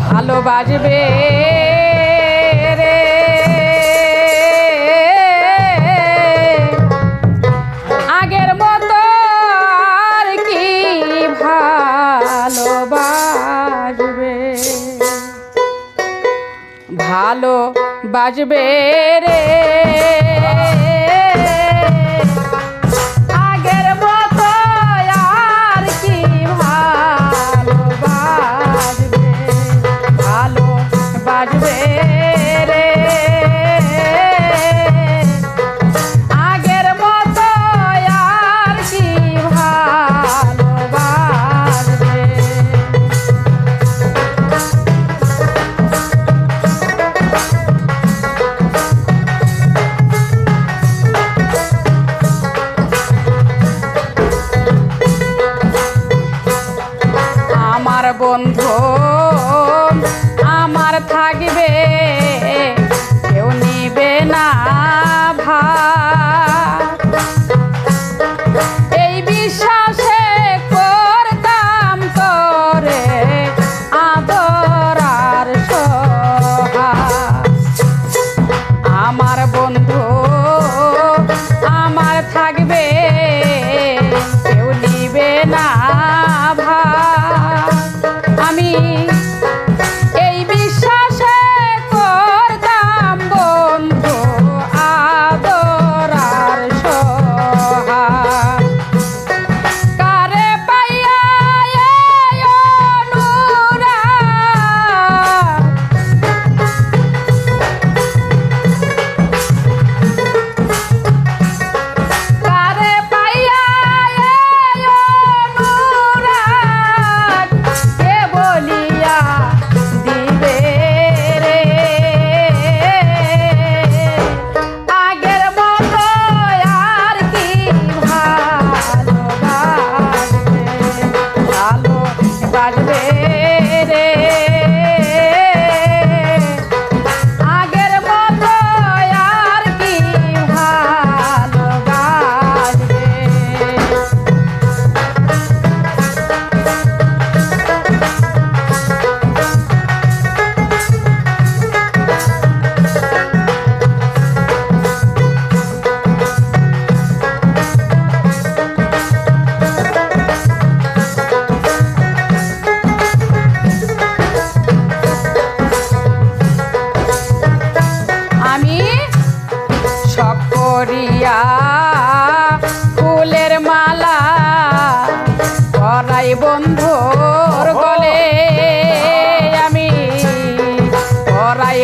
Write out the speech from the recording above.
ভালোবাসবে রে। আগের মতো আর কি ভালো বাজবে রে। আমার থাকবে